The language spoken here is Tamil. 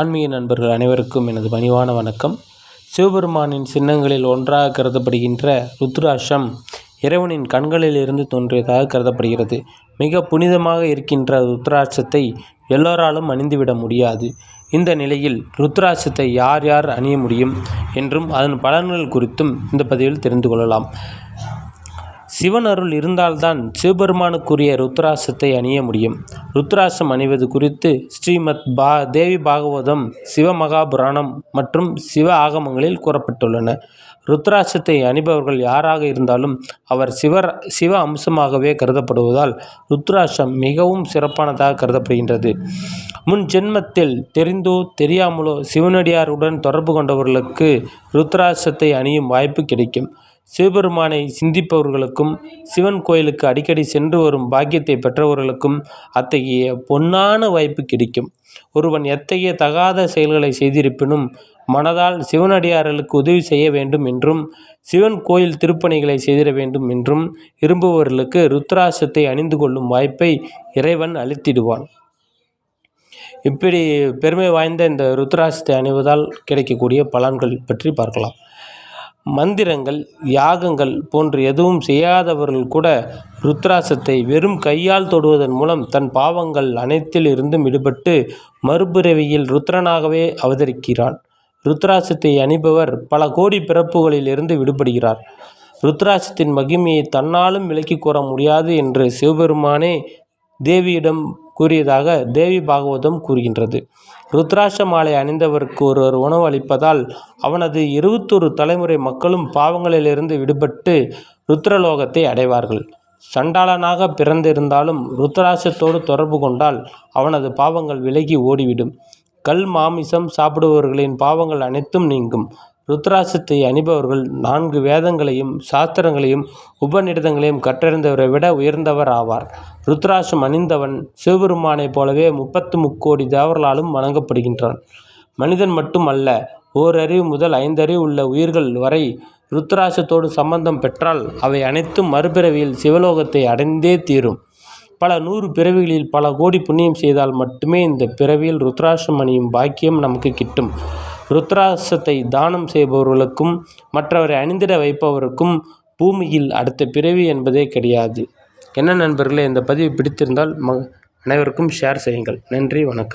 ஆன்மீக நண்பர்கள் அனைவருக்கும் எனது பணிவான வணக்கம். சிவபெருமானின் சின்னங்களில் ஒன்றாக கருதப்படுகின்ற ருத்ராட்சம் இறைவனின் கண்களில் இருந்து தோன்றியதாக கருதப்படுகிறது. மிக புனிதமாக இருக்கின்ற ருத்ராட்சத்தை எல்லோராலும் அணிந்துவிட முடியாது. இந்த நிலையில் ருத்ராட்சத்தை யார் யார் அணிய முடியும் என்றும் அதன் பலன்கள் குறித்தும் இந்த பதிவில் தெரிந்து கொள்ளலாம். சிவன் அருள் இருந்தால்தான் சிவபெருமானுக்குரிய ருத்ராசத்தை அணிய முடியும். ருத்ராசம் அணிவது குறித்து ஸ்ரீமத் பா தேவி பாகவதம் சிவமகாபுராணம் மற்றும் சிவ ஆகமங்களில் கூறப்பட்டுள்ளன. ருத்ராசத்தை அணிபவர்கள் யாராக இருந்தாலும் அவர் சிவர் சிவ அம்சமாகவே கருதப்படுவதால் ருத்ராசம் மிகவும் சிறப்பானதாக கருதப்படுகின்றது. முன் ஜென்மத்தில் தெரிந்தோ தெரியாமலோ சிவனடியாருடன் தொடர்பு கொண்டவர்களுக்கு ருத்ராசத்தை அணியும் வாய்ப்பு கிடைக்கும். சிவபெருமானை சிந்திப்பவர்களுக்கும் சிவன் கோயிலுக்கு அடிக்கடி சென்று வரும் பாக்கியத்தை பெற்றவர்களுக்கும் அத்தகைய பொன்னான வாய்ப்பு கிடைக்கும். ஒருவன் எத்தகைய தகாத செயல்களை செய்திருப்பினும் மனதால் சிவனடியார்களுக்கு உதவி செய்ய வேண்டும் என்றும் சிவன் கோயில் திருப்பணிகளை செய்திட வேண்டும் என்றும் விரும்புபவர்களுக்கு ருத்ராசத்தை அணிந்து கொள்ளும் வாய்ப்பை இறைவன் அளித்திடுவான். இப்படி பெருமை வாய்ந்த இந்த ருத்ராசத்தை அணிவதால் கிடைக்கக்கூடிய பலன்கள் பற்றி பார்க்கலாம். மந்திரங்கள் யாகங்கள் போன்று எதுவும் செய்யாதவர்கள் கூட ருத்ராசத்தை வெறும் கையால் தொடுவதன் மூலம் தன் பாவங்கள் அனைத்தில் இருந்தும் விடுபட்டு மறுபிறவியில் ருத்ரனாகவே அவதரிக்கிறான். ருத்ராசத்தை அணிபவர் பல கோடி பிறப்புகளில் இருந்து விடுபடுகிறார். ருத்ராசத்தின் மகிமையை தன்னாலும் விலக்கி கூற முடியாது என்று சிவபெருமானே தேவியிடம் கூறியதாக தேவி பாகவதம் கூறுகின்றது. ருத்ராட்ச மாலை அணிந்தவருக்கு ஒருவர் உணவு அளிப்பதால் அவனது இருபத்தொரு தலைமுறை மக்களும் பாவங்களிலிருந்து விடுபட்டு ருத்ரலோகத்தை அடைவார்கள். சண்டாளனாக பிறந்திருந்தாலும் ருத்ராட்சத்தோடு தொடர்பு கொண்டால் அவனது பாவங்கள் விலகி ஓடிவிடும். கல் மாமிசம் சாப்பிடுபவர்களின் பாவங்கள் அனைத்தும் நீங்கும். ருத்ராசத்தை அணிபவர்கள் நான்கு வேதங்களையும் சாஸ்திரங்களையும் உபநிடதங்களையும் கற்றறிந்தவரை விட உயர்ந்தவர் ஆவார். ருத்ராசம் அணிந்தவன் சிவபெருமானைப் போலவே முப்பத்து முக்கோடி தேவர்களாலும் வணங்கப்படுகின்றான். மனிதன் மட்டும் அல்ல ஓரறிவு முதல் ஐந்தறிவு உள்ள உயிர்கள் வரை ருத்ராசத்தோடு சம்பந்தம் பெற்றால் அவை அனைத்தும் மறுபிறவியில் சிவலோகத்தை அடைந்தே தீரும். பல நூறு பிறவிகளில் பல கோடி புண்ணியம் செய்தால் மட்டுமே இந்த பிறவியில் ருத்ராசம் அணியும் பாக்கியம் நமக்கு கிட்டும். ருத்ராசத்தை தானம் செய்பவர்களுக்கும் மற்றவரை அணிந்திட வைப்பவருக்கும் பூமியில் அடுத்த பிறவி என்பதே கிடையாது. என்ன நண்பர்களே இந்த பதிவு பிடித்திருந்தால் ம அனைவருக்கும் ஷேர் செய்யுங்கள். நன்றி வணக்கம்.